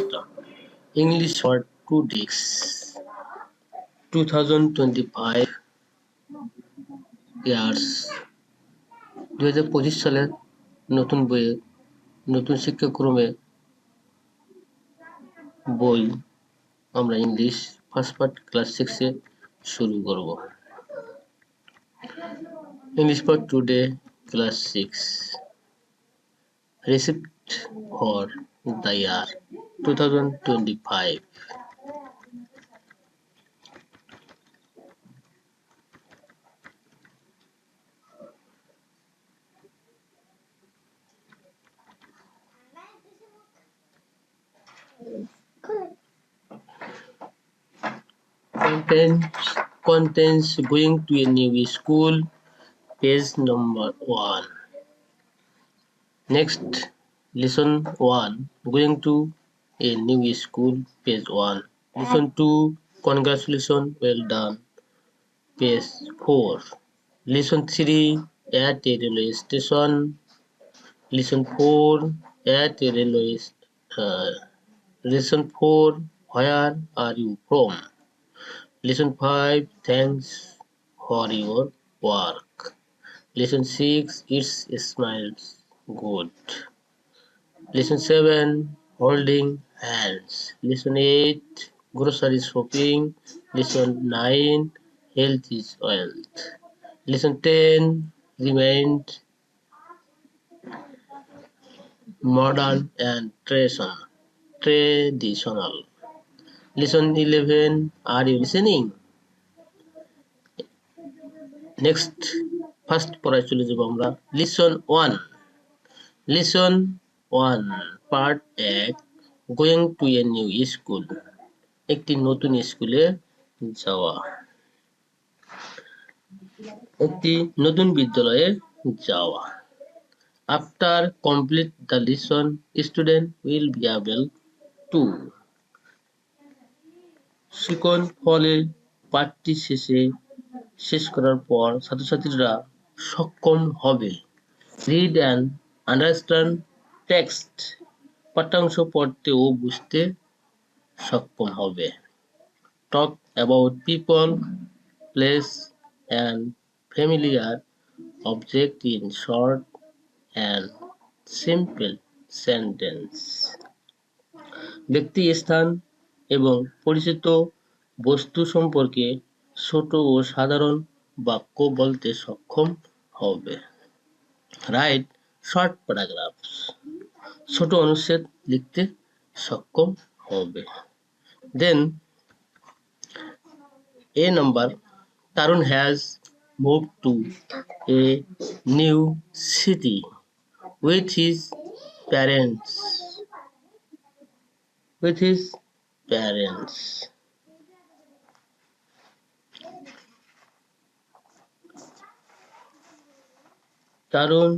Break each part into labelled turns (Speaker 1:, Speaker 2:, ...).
Speaker 1: start. English for two days. 2025 years দু হাজার নতুন বইয়ে, নতুন শিক্ষাক্রমে বই আমরা ইংলিশ ফার্স্ট পার্ট ক্লাস সিক্সে শুরু করব English for today class six receipt for the year 2025 contents contents going to a new school. Page number one. Next lesson one, going to a new school, page one. Lesson two, congratulations, well done, page four. Lesson three, at a railway station. Lesson four, at a railway. Uh, lesson four, where are you from? Lesson 5 Thanks for your work. Lesson 6 It smiles good. Lesson 7 Holding hands. Lesson 8 Grocery shopping. Lesson 9 Health is wealth. Lesson 10 Remained modern and traditional. traditional. Lesson 11 Are you listening? Next first পড়ায় চলে যাব আমরা lesson one lesson one part এক going to a new school একটি নতুন স্কুলে যাওয়া। একটি নতুন বিদ্যালয়ে যাওয়া। After complete the lesson student will be able to শিকন ফলে পাঠটি শেষে শেষ করার পর ছাত্রছাত্রীরা সক্ষম হবে। রিড অ্যান্ড আন্ডারস্ট্যান্ড টেক্সট পাঠ্যাংশ পড়তে ও বুঝতে সক্ষম হবে। Talk about people place and familiar object in short and simple sentence ব্যক্তি স্থান এবং পরিচিত বস্তু সম্পর্কে ছোট ও সাধারণ বাক্য বলতে সক্ষম হবে। রাইট শর্ট প্যারাগ্রাফস ছোট অনুচ্ছেদ লিখতে সক্ষম হবে then A number Tarun has move to a new city with his parents with his parents. Tarun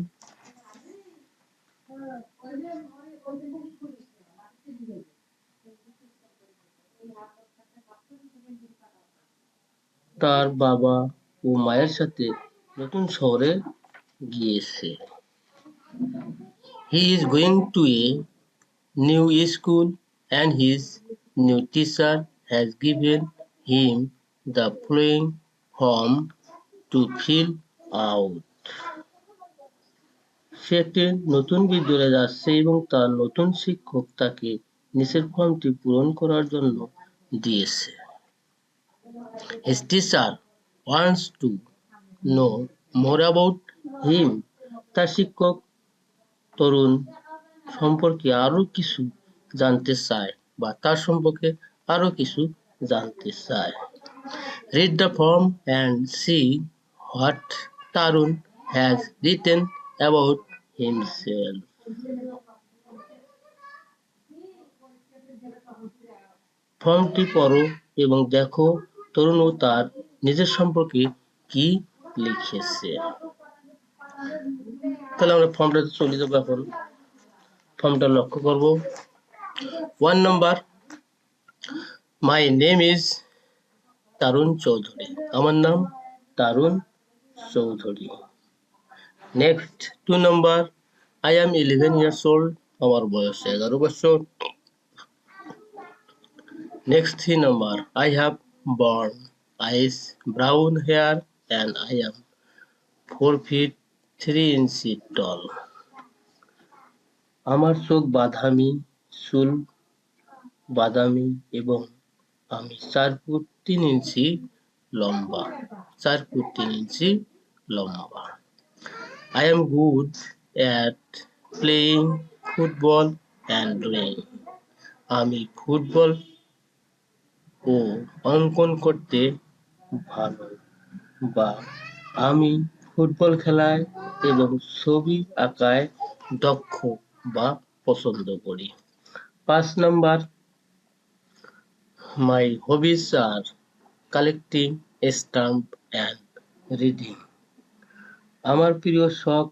Speaker 1: তার বাবা ও মায়ের সাথে নতুন শহরে গিয়েছে he is going to a new school and his new teacher has given him the following form to fill out. সে একটি নতুন বিদ্যালয়ে যাচ্ছে এবং তার নতুন শিক্ষক তাকে নিচের ফর্মটি পূরণ করার জন্য দিয়েছে। His teacher wants to know more about him. তার শিক্ষক তরুণ সম্পর্কে আরও কিছু জানতে চায় বা তার সম্পর্কে আরও কিছু জানতে চায়। Read the form and see what Tarun has written about himself ফর্মটি পড়ো এবং দেখো তরুণ ও তার নিজের সম্পর্কে কি লিখেছে। তাহলে আমরা ফর্মটাতে চলে যাব এখন। ফর্মটা লক্ষ্য করব। One number my name is Tarun Chowdhury আমার নাম Tarun Chowdhury next two number I am eleven years old আমার বয়স এগারো বছর। Next three number. I have born eyes brown hair and I am four feet three inch tall আমার চোখ বাদামি, চুল বাদামি এবং আমি চার ফুট তিন ইঞ্চি লম্বা। চার ফুট তিন ইঞ্চি লম্বা। I am good at playing football and drawing. আমি ফুটবল ও অঙ্কন করতে ভালো বা আমি ফুটবল খেলায় এবং ছবি আঁকায় দক্ষ বা পছন্দ করি পাঁচ number my hobbies are collecting stamp and reading আমার প্রিয় শখ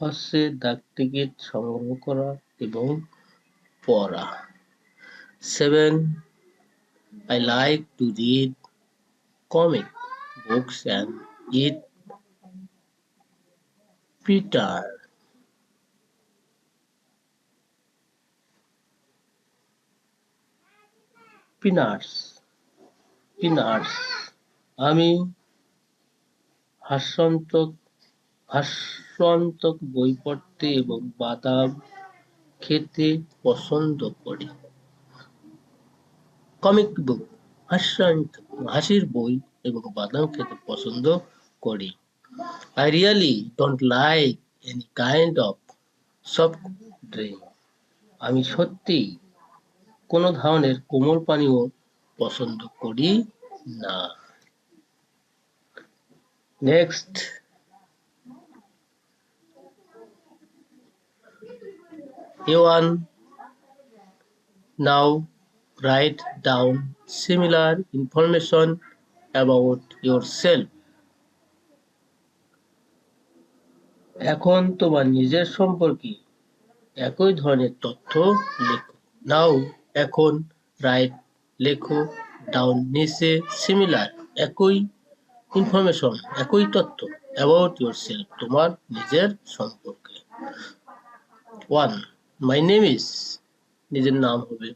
Speaker 1: হচ্ছে ডাক টিকিট সংগ্রহ করা এবং পড়া seven I like to read comic books and eat Peter. Peanuts. Peanuts. আমি হাস্যন্তক হাস্যন্তক বই পড়তে এবং বাদাম খেতে পছন্দ করি। কমিক বুক হাসির বই এবং বাদাম খেতে পছন্দ করি। I really don't like any kind of soft drink আমি সত্যি কোনো ধরনের কোমল পানীয় পছন্দ করি না। Next A one now write down similar information about yourself. এখন তোমার নিজের সম্পর্কে একই ধরনের তথ্য লেখো। নাও এখন রাইট লেখো ডাউন নিচে সিমিলার একই ইনফরমেশন একই তথ্য অ্যাবাউট ইউর সেলফ তোমার নিজের সম্পর্কে। ওয়ান মাই নেম ইজ নিজের নাম হবে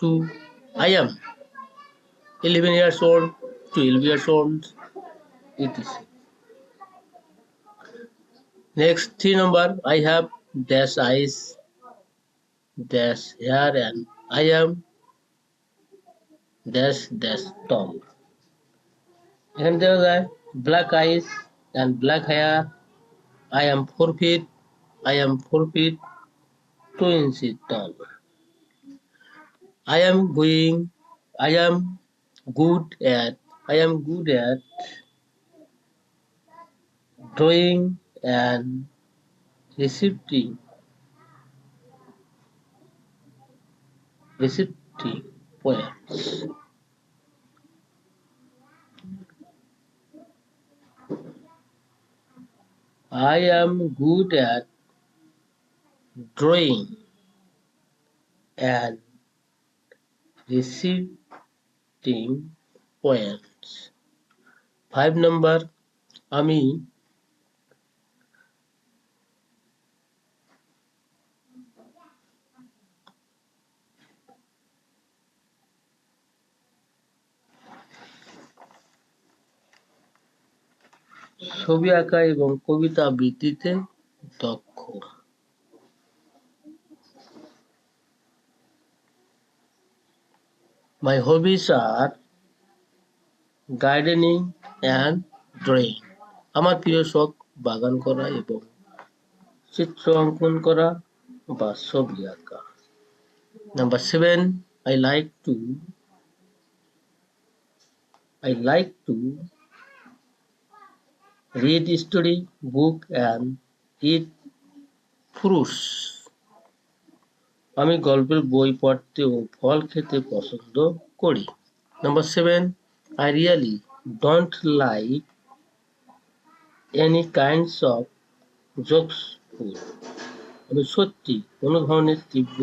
Speaker 1: two I am 11 years old, 12 years old, etc. Next three number, I have dash eyes, dash hair, and I am dash dash tall. এখানে দেখা যায় black eyes and black hair. I am four feet. I am four feet two inches tall. I am going, I am good at, I am good at drawing and receiving, receiving poems. I am good at drawing and receiving points. Five number আমি ছবি আঁকা এবং কবিতা আবৃত্তিতে দক্ষ My hobbies are gardening and drawing আমার প্রিয় শখ বাগান করা এবং চিত্র অঙ্কন করা বা ছবি আঁকা। Number seven I like to I like to read story book and eat fruits আমি গল্পের বই পড়তে ও ফল খেতে পছন্দ করি। Number seven I really don't like any kinds of jokes আমি সত্যি কোনো ধরনের তীব্র,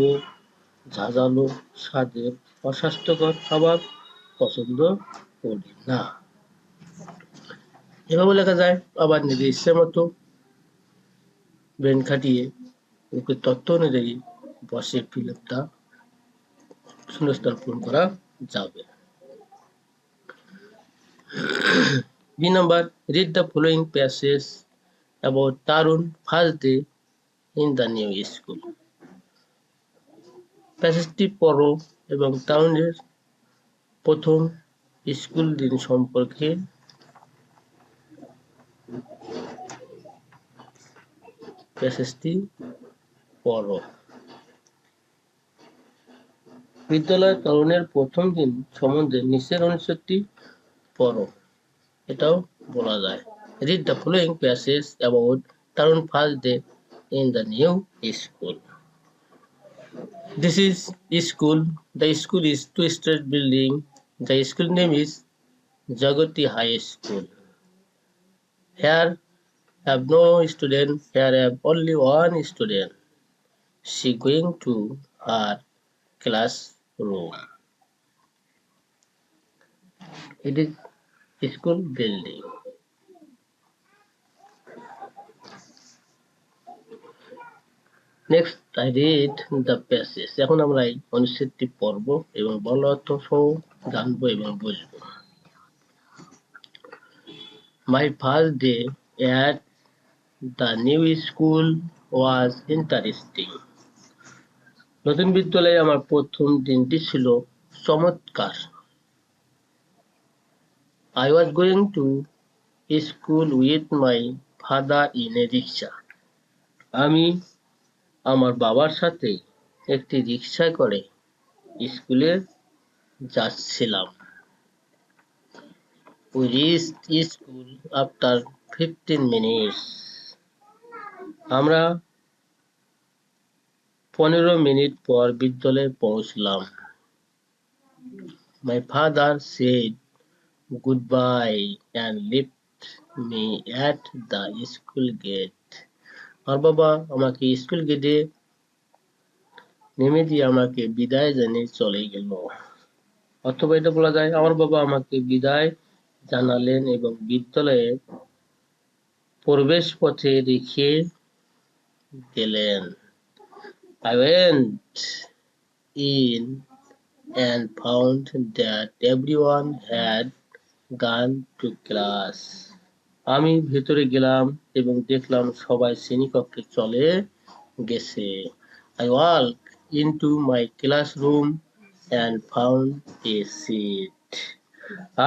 Speaker 1: ঝাঁঝালো স্বাদের অস্বাস্থ্যকর খাবার পছন্দ করি না। এভাবে লেখা যায়, আবার নিজের ইচ্ছে মতো ব্রেন খাটিয়ে ওকে তথ্য অনুযায়ী বসে ফিল্মটা শূন্যস্থান পূরণ করা যাবে। B number read the following passage about Tarun first day in the new school প্যাসেজটি পড়ো এবং টাউনের প্রথম স্কুল দিন সম্পর্কে প্যাসেজটি পড়ো। বিদ্যালয় তরুণের প্রথম দিন সম্বন্ধে নিচের অনুচ্ছেদটি পর এটাও বলা যায়। Read the following passage about Tarun first day in the new school this is school the school is two state building the school name is Jagati high school here have no student here have only one student see going to our classroom. It is school building. Next I read the passage এখন আমরা এই অনুচ্ছেদটি পড়ব এবং বল অর্থ সহ জানব এবং বুঝব my first day at the new school was interesting নতুন বিদ্যালয়ে আমার প্রথম দিনটি ছিল চমৎকার। I was going to school with my father in a rickshaw আমি আমার বাবার সাথে একটি রিক্সায় করে স্কুলে যাচ্ছিলাম। School after 15 minutes. আমরা পনেরো মিনিট পর বিদ্যালয়ে পৌঁছলাম। My father said goodbye and left me at the school gate. আমার বাবা আমাকে স্কুল গেটে নেমে দিয়ে আমাকে বিদায় জানিয়ে চলে গেল। অথবা এটা বলা যায়, আমার বাবা আমাকে বিদায় জানালেন এবং বিদ্যালয়ে প্রবেশ পথে রেখে গেলেন। I went in and found that everyone had gone to class. আমি ভেতরে গেলাম এবং দেখলাম সবাই শ্রেণীকক্ষে চলে গেছে। I walk into my classroom and found a seat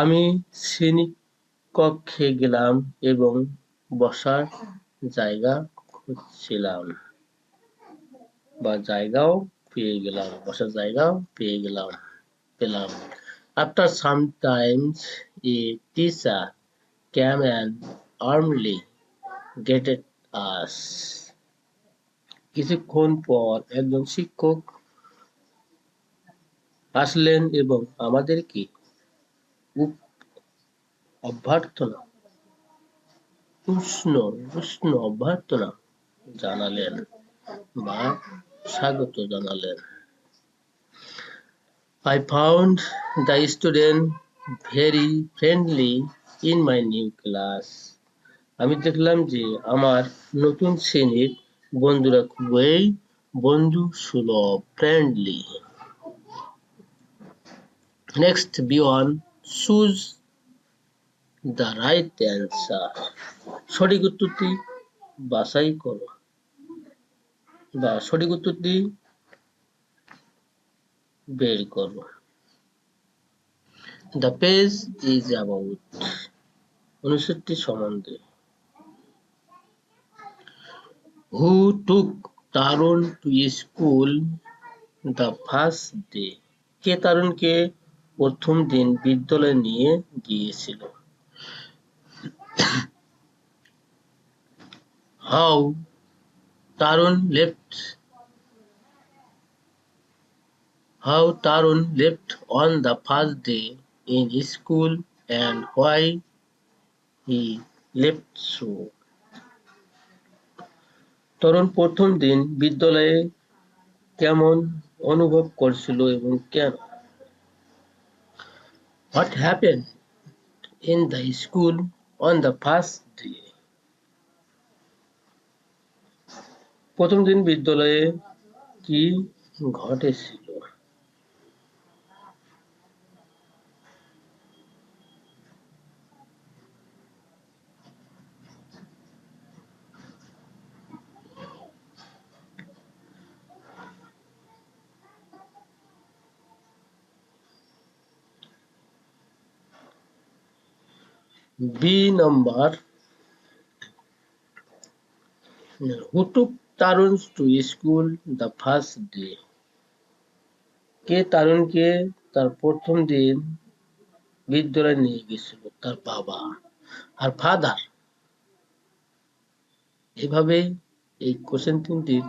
Speaker 1: আমি শ্রেণীকক্ষে গেলাম এবং বসার জায়গা খুঁজছিলাম। বা জায়গাও পেয়ে গেলাম, বসার জায়গাও পেয়ে গেলাম, পেলাম after some times a teacher came and warmly greeted us. কিছুক্ষণ পর একজন শিক্ষক আসলেন এবং আমাদেরকে অভ্যর্থনা উষ্ণ উষ্ণ অভ্যর্থনা জানালেন বা স্বাগত জানালেন। I found the student very friendly in my new class. আমি দেখলাম যে আমার নতুন শ্রেণির বন্ধুরা খুবই বন্ধু সুলভ friendly next B one choose the right answer সঠিক উত্তরটি বাছাই করো। বা সঠিক উত্তরটি বের করো। দ্য পেজ ইজ অ্যাবাউট অনুচ্ছেদটি সম্বন্ধে। Who took Tarun to school the first day কে তারুণকে প্রথম দিন বিদ্যালয়ে নিয়ে গিয়েছিল? How Tarun left how Tarun left on the first day in school and why he left so. তরুণ প্রথম দিন বিদ্যালয়ে কেমন অনুভব করছিল এবং কেন What happened in the school on the first day? প্রথম দিন বিদ্যালয়ে কি ঘটেছিল? B number who took Tarun to school the first day কে তারুণকে তার প্রথম দিন বিদ্যালয়ে নিয়ে গেছিল, তার বাবা আর ফাদার এভাবে এই কোশ্চেন তিনটির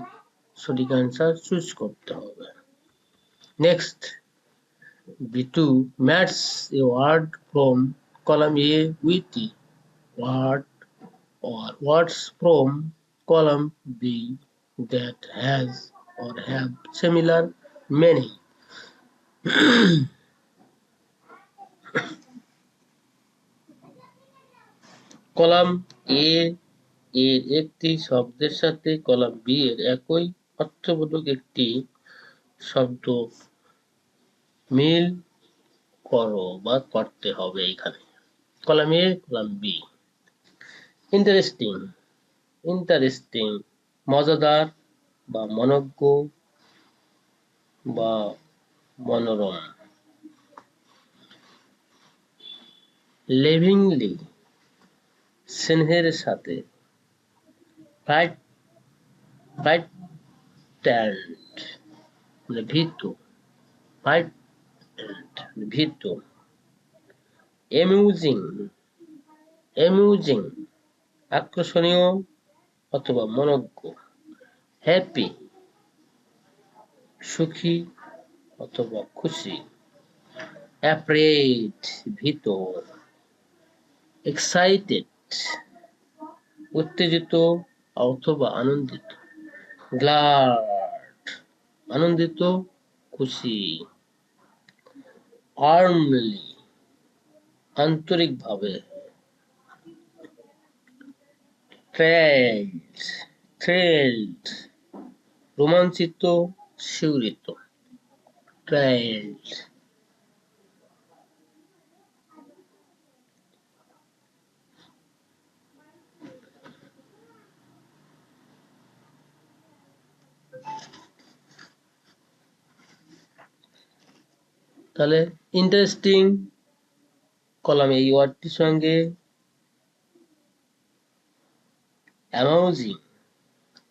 Speaker 1: সঠিক অ্যান্সার চুজ করতে হবে। Next B two match a word from column A with word or words from column B that has or have similar meaning. Column A এর একটি শব্দের সাথে কলাম বি এর একই অর্থবোধক একটি শব্দ মিল করো বা করতে হবে এখানে। Column A column B interesting interesting মজাদার বা মনজ্ঞ বা মনোরম। লিভিংলি স্নেহের সাথে। ফ্রাইট ফ্রাইট্যান্ট মানে ভীত। ফ্রাইট্যান্ট মানে ভীত। আকর্ষণীয়। অথবা মনজ্ঞ হ্যাপি সুখী অথবা খুশি অ্যাপ্রেড ভীত এক্সাইটেড উত্তেজিত অথবা আনন্দিত গ্লাড আনন্দিত, খুশি আর্মলি আন্তরিকভাবে thrilled thrilled রোমাঞ্চিত শিউরিত thrilled তাহলে ইন্টারেস্টিং কলামে এই ওয়ার্ডটির সঙ্গে অ্যামাউজিং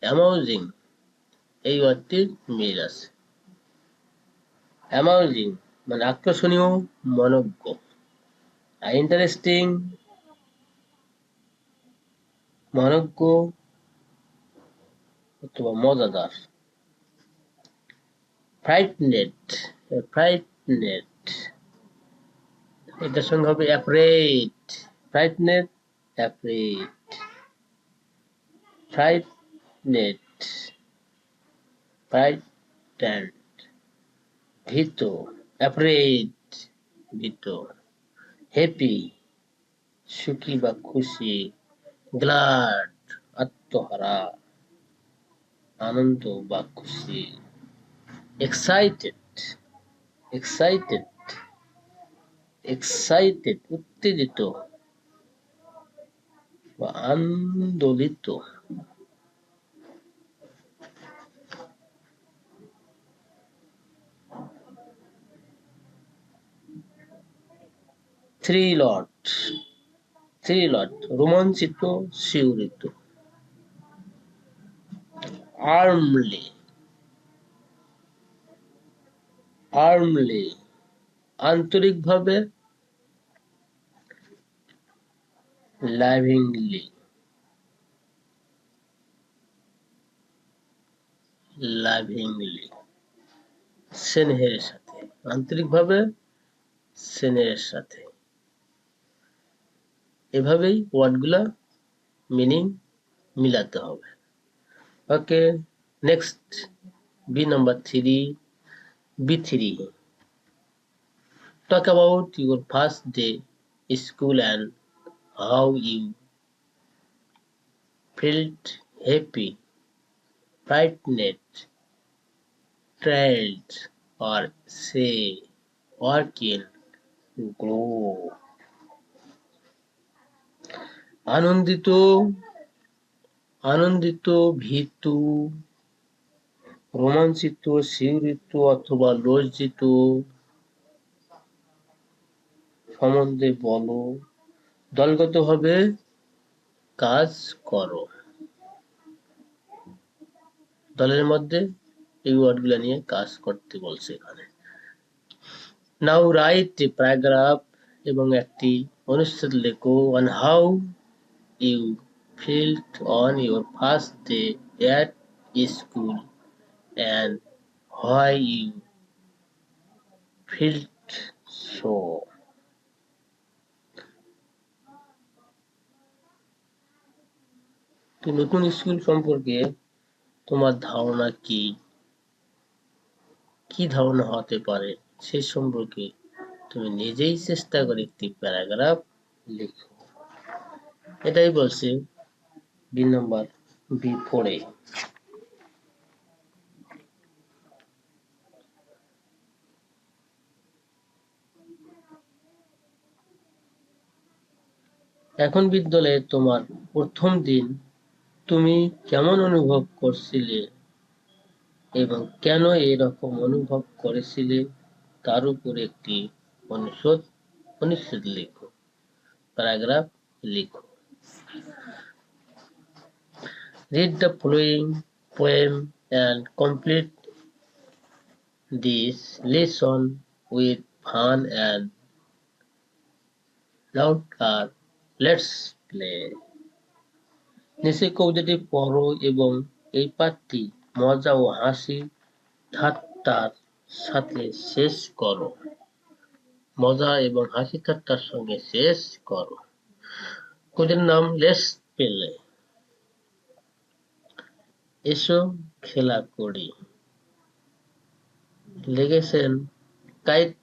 Speaker 1: অ্যামাউজিং এই ওয়ার্ডটির মিল আছে। অ্যামাউজিং মানে আকর্ষণীয়, মনজ্ঞ। আর ইন্টারেস্টিং মনজ্ঞ, অথবা মজাদার। ফ্রাইটনেট ফ্রাইটনেট এটার সঙ্গে হবে অ্যাপ্রেট ফ্রাইটনেট অ্যাপ্রেট ফ্রাইটনেট ফ্রাইটেন্ড ভীত অ্যাপ্রেড ভীত হ্যাপি সুখী বা খুশি গ্লাড আত্মহারা আনন্দ বা খুশি এক্সাইটেড এক্সাইটেড এক্সাইটেড উত্তেজিত বা আন্দোলিত থ্রি লট থ্রি লট রোমাঞ্চিত শিউরিত আর্মলি আর্মলি আন্তরিকভাবে লাভিংলি লাভিংলি স্নেহের সাথে, আন্তরিকভাবে স্নেহের সাথে। এভাবেই ওয়ার্ডগুলা মিনিং মিলাতে হবে। Okay, next, B number three, B three. Talk about your first day, school and how you felt happy frightened thrilled or say working grow আনন্দিত আনন্দিত ভীতু রোমাঞ্চিত শিউরিত অথবা লজ্জিত সম্বন্ধে বলো দলগতভাবে কাজ করো দলের মধ্যে এই ওয়ার্ডগুলো নিয়ে কাজ করতে বলছে এখানে নাও রাইট প্যারাগ্রাফ এবং একটি অনুচ্ছেদ লেখো on how you felt on your first day at school and why you felt so. তো নতুন স্কুল সম্পর্কে তোমার ধারণা কি? কি ধারণা হতে পারে সে সম্পর্কে তুমি নিজেই চেষ্টা করে একটি প্যারাগ্রাফ লিখো। এটাই বলছে বি নাম্বার বি ফোরে এখন বিদ্যালয়ে তোমার প্রথম দিন তুমি কেমন অনুভব করছিলে এবং কেন এরকম অনুভব করেছিলে? তার উপর একটি অনুষদ, অনুচ্ছেদ লিখো। প্যারাগ্রাফ লিখো। Read the following poem and complete this lesson with fun and loud car let's play নিচে কবিতাটি পড়ো এবং এই পাঠটি মজা ও হাসি ঠাট্টার সাথে শেষ করো। মজা এবং হাসি ঠাট্টার সঙ্গে শেষ করো। কবিতার নাম লেস পেলে। এসো খেলা করি। লিখেছেন Kate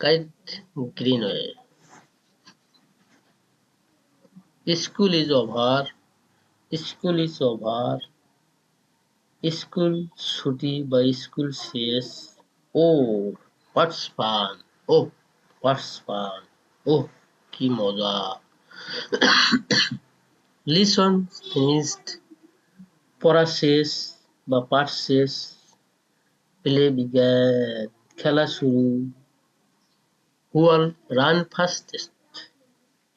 Speaker 1: Kate Greenaway. School is over, school is over. School ছুটি বা স্কুল শেষ, oh what's fun oh what's fun oh কি মজা। লিসন, ফিনিশড, পড়া শেষ বা পাঠ শেষ, প্লে বিজ্ঞান খেলা শুরু। হুয়াল রান ফাস্টেস্ট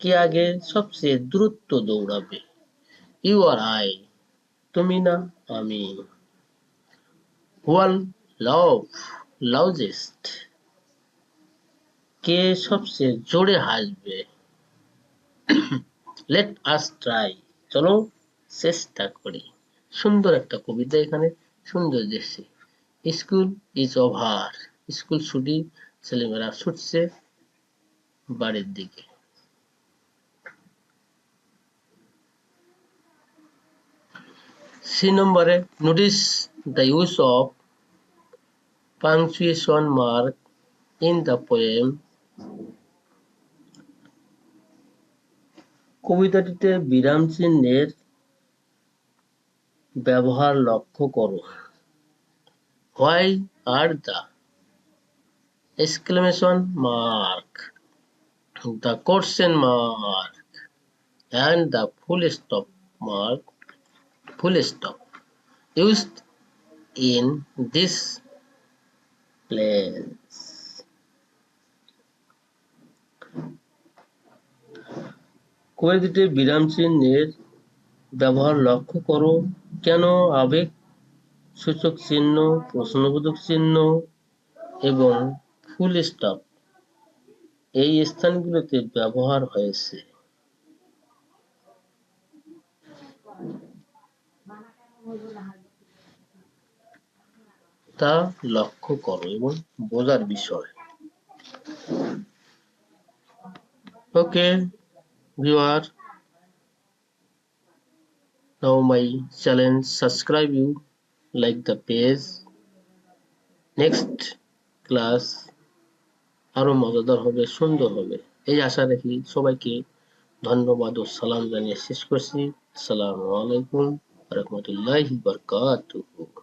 Speaker 1: কে আগে সবচেয়ে দ্রুত দৌড়াবে ইউ আর আই তুমি না আমি হুয়াল লাভ লাউজেস্ট কে সবচেয়ে জোরে হাসবে লেট আস ট্রাই চলো চেষ্টা করি সুন্দর একটা কবিতা এখানে সুন্দর দেখছি স্কুল ইজ ওভার স্কুল ছুটি ছেলেমেয়েরা ছুটছে বাড়ির দিকে সি নম্বরে notice the use of punctuation mark in the poem কবিতাটিতে বিরাম চিহ্নের ব্যবহার লক্ষ্য করো why are the exclamation mark the question mark and the full stop mark full stop. Used in this place. কবিতাটিতে বিরাম চিহ্নের ব্যবহার লক্ষ্য করো। কেন আবেগ সূচক চিহ্ন, প্রশ্নবোধক চিহ্ন এবং ফুল স্টপ এই স্থানগুলোতে ব্যবহার হয়েছে? তা লক্ষ্য করো এবং বোঝার বিষয়। ওকে viewer, now my challenge subscribe you, like the page. Next class আরও মজাদার হবে, সুন্দর হবে। এই আশা রাখি সবাইকে ধন্যবাদ ও সালাম জানিয়ে শেষ করছি। আসসালামু আলাইকুম। warahmatullahi wabarakatuh.